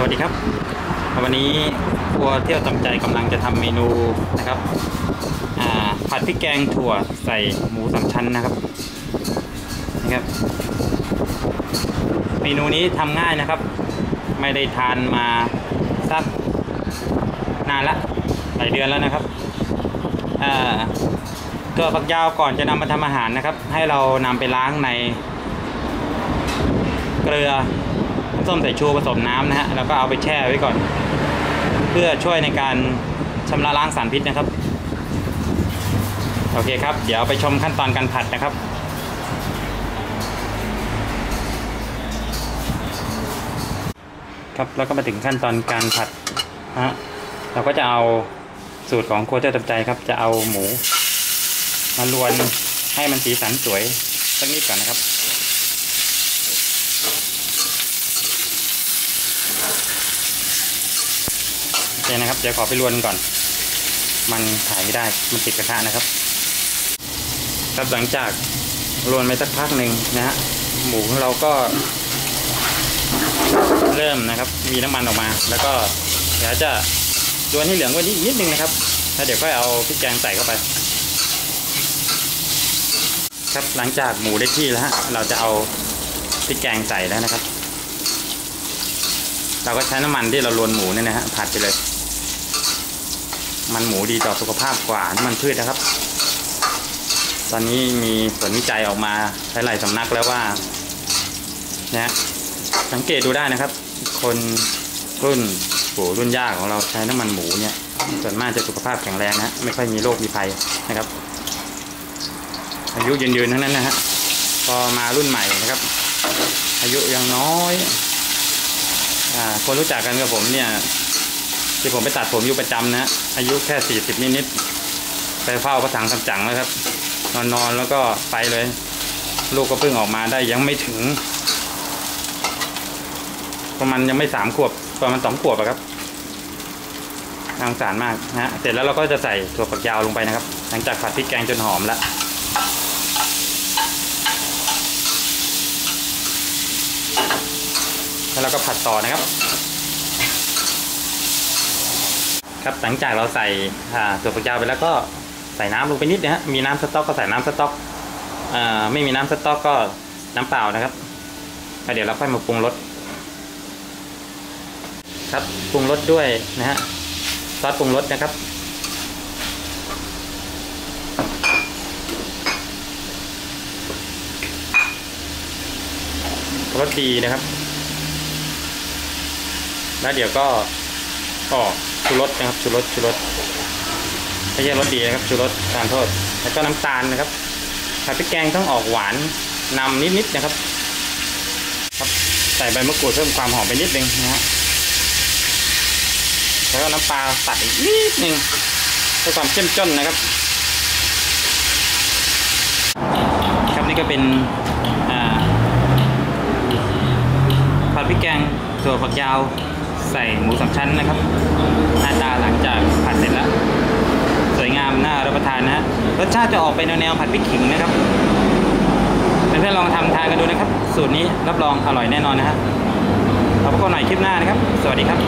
สวัสดีครับ วันนี้ครัวเที่ยวตำใจกำลังจะทำเมนูนะครับผัดพริกแกงถั่วใส่หมูสามชั้นนะครับนะครับ เมนูนี้ทำง่ายนะครับ ไม่ได้ทานมาสักนานละหลายเดือนแล้วนะครับตัวฝักยาวก่อนจะนำมาทำอาหารนะครับ ให้เรานำไปล้างในเกลือ ส้มสายชูผสมน้ำนะฮะแล้วก็เอาไปแช่ไว้ก่อน เพื่อช่วยในการชำระล้างสารพิษนะครับ โอเคครับ เดี๋ยวไปชมขั้นตอนการผัดนะครับครับแล้วก็มาถึงขั้นตอนการผัดฮะเราก็จะเอาสูตรของโคเตอร์ตับใจครับ จะเอาหมู มาลวนให้มันสีสันสวยสักนิดก่อนนะครับ โอเคนะครับเดี๋ยวขอไปลวนก่อน มันถ่ายไม่ได้มันติดกระทะนะครับ ครับหลังจากลวนไปสักพักหนึ่งนะฮะหมูของเราก็ เริ่มนะครับ มีน้ำมันออกมา แล้วก็เดี๋ยวจะลวนให้เหลืองกว่านี้นิดนึงนะครับแล้วเดี๋ยวค่อยเอาพริกแกงใส่เข้าไป ครับหลังจากหมูได้ที่แล้วฮะเราจะเอาพริกแกงใส่แล้วนะครับ เราก็ใช้น้ำมันที่เราลวนหมูเนี่ยนะฮะผัดไปเลย มันหมูดีต่อสุขภาพกว่าน้ำมันพืชนะครับ ตอนนี้มีผลวิจัยออกมาหลายๆสำนักแล้วว่านะสังเกตดูได้นะครับ คนรุ่นปู่รุ่นย่าของเราใช้น้ำมันหมูเนี่ยส่วนมากจะสุขภาพแข็งแรงนะไม่ค่อยมีโรคมีภัยนะครับ อายุยืนๆทั้งนั้นนะฮะพอมารุ่นใหม่นะครับ อายุยังน้อย คนรู้จักกันกับผมเนี่ย ที่ผมไปตัดผมอยู่ประจำนะอายุแค่สี่สิบนิดๆไปเฝ้าประสังคำจังแล้วครับ นอนนอนแล้วก็ไปเลย ลูกก็เพิ่งออกมาได้ยังไม่ถึง ประมาณยังไม่สามขวบประมาณสองขวบอะครับน่าสงสารมากนะฮะเสร็จแล้วเราก็จะใส่ถั่วฝักยาวลงไปนะครับ หลังจากผัดพริกแกงจนหอมแล้ว แล้วเราก็ผัดต่อนะครับ ครับหลังจากเราใส่ถั่วฝักยาวไปแล้วก็ใส่น้ำลงไปนิดนะฮะมีน้ำสต๊อกก็ใส่น้ำสต๊อกอ่าไม่มีน้ำสต๊อกก็น้ำเปล่านะครับแล้วเดี๋ยวเราค่อยมาปรุงรสครับปรุงรสด้วยนะฮะซอสปรุงรสนะครับรสดีนะครับ แล้วเดี๋ยวก็ก็ชูรสนะครับชูรสชูรสไม่ใช่รสดีนะครับชูรสทานโทษแล้วก็น้ำตาลนะครับผัดพริกแกงต้องออกหวานนำนิดๆนะครับ ครับใส่ใบมะกรูดเพิ่มความหอมไปนิดนึงนะฮะแล้วก็น้ำปลาตัดอีกนิดนึงเพื่อความเข้มข้นนะครับ ครับนี่ก็เป็นผัดพริกแกงถั่วฝักยาว ใส่หมูสามชั้นนะครับหน้าตาหลังจากผัดเสร็จแล้ว สวยงามน่ารับประทานนะรสชาติจะออกไปแนวๆผัดพริกขิงนะครับเพื่อนๆลองทำทานกันดูนะครับ สูตรนี้รับรองอร่อยแน่นอนนะฮะขอบคุณใหม่คลิปหน้านะครับ สวัสดีครับ